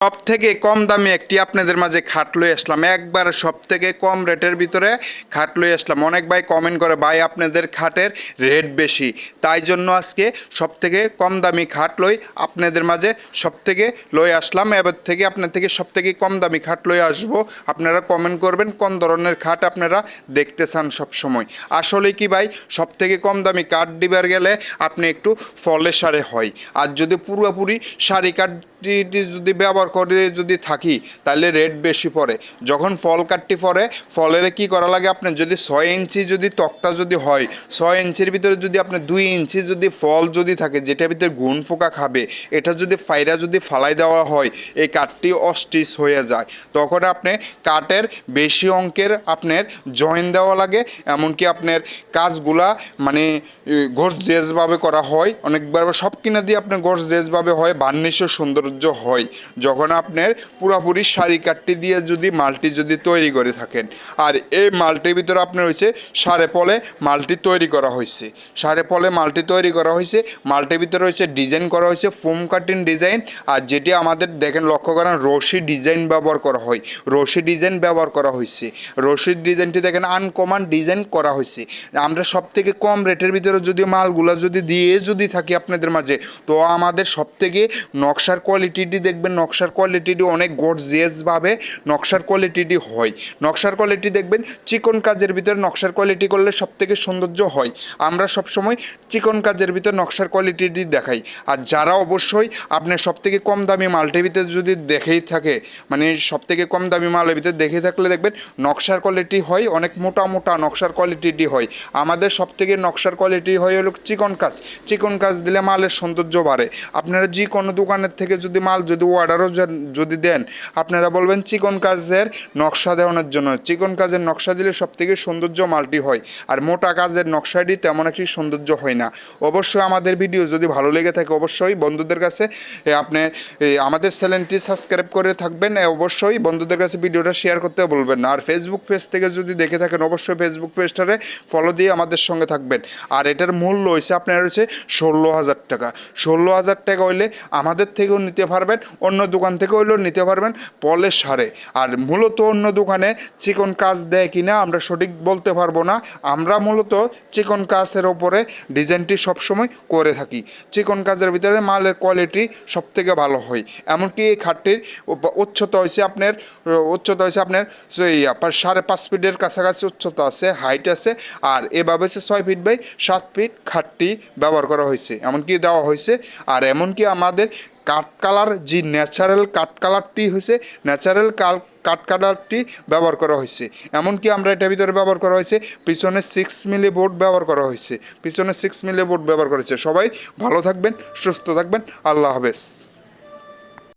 সব থেকে কম দামে একটি আপনাদের মাঝে খাট লই আসলাম। একবার সব থেকে কম রেটের ভিতরে খাট লই আসলাম। অনেক ভাই কমেন্ট করে, ভাই, আপনাদের খাটের রেট বেশি। তাই জন্য আজকে সব থেকে কম দামি খাট লই আপনাদের মাঝে সব থেকে লই আসলাম। এবার থেকে আপনার থেকে সব থেকে কম দামি খাট লই আসব। আপনারা কমেন্ট করবেন কোন ধরনের খাট আপনারা দেখতে চান সব সময় আসলে কি ভাই সব থেকে কম দামি কাঠ দিবার গেলে আপনি একটু ফলে সারে হয়। আর যদি পুরোপুরি সারি কাঠটি যদি ব্যবহার করে যদি থাকি, তাহলে রেট বেশি পড়ে। যখন ফল কাঠটি পড়ে, ফলের কি করা লাগে আপনার? যদি ছয় ইঞ্চি যদি তক্তা যদি হয়, ছয় ইঞ্চির ভিতরে যদি আপনার দুই ইঞ্চি যদি ফল যদি থাকে, যেটার ভিতরে গুণ ফোকা খাবে, এটা যদি ফাইরা যদি ফালাই দেওয়া হয়, এই কাঠটি অস্টিস হয়ে যায়। তখন আপনি কাঠের বেশি অঙ্কের আপনার জয়েন দেওয়া লাগে, এমনকি আপনার কাজগুলা মানে গর্জেসভাবে করা হয়। অনেকবার সব কিনা দিয়ে আপনার গর্জেসভাবে হয় বার্নিশের সৌন্দর্য হয়। যখন আপনার পুরাপুরি শাড়ি কাঠটি দিয়ে যদি মালটি যদি তৈরি করে থাকেন। আর এই মালটির ভিতরে আপনার হয়েছে সারে পলে মালটি তৈরি করা হয়েছে সারে পলে মালটি তৈরি করা হয়েছে মালটির ভিতরে হয়েছে ডিজাইন করা হয়েছে ফোম কাটিং ডিজাইন। আর যেটি আমাদের দেখেন লক্ষ্য করেন রশি ডিজাইন ব্যবহার করা হয়। রশি ডিজাইন ব্যবহার করা হয়েছে রশির ডিজাইনটি দেখেন আনকমন ডিজাইন করা হয়েছে আমরা সব থেকে কম রেটের ভিতরে যদি মালগুলো যদি দিয়ে যদি থাকি আপনাদের মাঝে, তো আমাদের সব থেকে নকশার কোয়ালিটিটি দেখবেন, নকশার কোয়ালিটিটি অনেক গর্জিয়াসভাবে নকশার কোয়ালিটিটি হয়। নকশার কোয়ালিটি দেখবেন, চিকন কাজের ভিতরে নকশার কোয়ালিটি করলে সব থেকে সৌন্দর্য হয়। আমরা সবসময় চিকন কাজের ভিতরে নকশার কোয়ালিটিটি দেখাই। আর যারা অবশ্যই আপনার সব থেকে কম দামি মালটির ভিতরে যদি দেখেই থাকে মানে সব থেকে কম দামি মালের ভিতরে দেখে থাকলে দেখবেন, নকশার কোয়ালিটি হয়, অনেক মোটা মোটা নকশার কোয়ালিটিটি হয়। আমাদের সব থেকে নকশার কোয়ালিটি হয় হলো চিকন কাজ। চিকন কাজ দিলে মালের সৌন্দর্য বাড়ে। আপনারা যে কোনো দোকানের থেকে যদি মাল যদি অর্ডারও যদি দেন, আপনারা বলবেন চিকন কাজের নকশা দেওয়ানোর জন্য। চিকন কাজের নকশা দিলে সব থেকে সৌন্দর্য মালটি হয়। আর মোটা কাজের নকশাটি তেমন একটি সৌন্দর্য হয় না। অবশ্যই আমাদের ভিডিও যদি ভালো লেগে থাকে, অবশ্যই বন্ধুদের কাছে আপনি আমাদের চ্যানেলটি সাবস্ক্রাইব করে থাকবেন। অবশ্যই বন্ধুদের কাছে ভিডিওটা শেয়ার করতে বলবেন আর ফেসবুক পেজ থেকে যদি দেখে থাকেন, অবশ্যই ফেসবুক পেজটারে ফলো দিয়ে আমাদের সঙ্গে থাকবেন। আর এটার মূল্য হয়েছে আপনার হচ্ছে ষোলো হাজার টাকা। ষোলো হাজার টাকা হইলে আমাদের থেকেও নিতে পারবেন, অন্য দোকান থেকে হইলেও নিতে পারবেন পলের সারে। আর মূলত অন্য দোকানে চিকন কাজ দেয় কি না আমরা সঠিক বলতে পারব না। আমরা মূলত চিকন কাজের ওপরে ডিজাইনটি সবসময় করে থাকি। চিকন কাজের ভিতরে মালের কোয়ালিটি সব থেকে ভালো হয়। এমনকি এই খাটটির উচ্চতা হয়েছে আপনার উচ্চতা হয়েছে আপনার সাড়ে পাঁচ ফিটের কাছাকাছি উচ্চতা আছে হাইট আছে। আর এভাবে হচ্ছে ছয় ফিট বাই সাত ফিট খাটটি ব্যবহার করা হয়েছে, এমনকি দেওয়া হয়েছে। আর এমনকি আমাদের কাঠ কালার যে ন্যাচারাল কাঠ কালারটি হয়েছে ন্যাচারাল কাল কাঠ কালারটি ব্যবহার করা হয়েছে এমনকি আমরা এটার ভিতরে ব্যবহার করা হয়েছে পিছনে সিক্স মিলি বোর্ড ব্যবহার করা হয়েছে পিছনে সিক্স মিলি বোর্ড ব্যবহার করেছে সবাই ভালো থাকবেন, সুস্থ থাকবেন। আল্লাহ হাফেজ।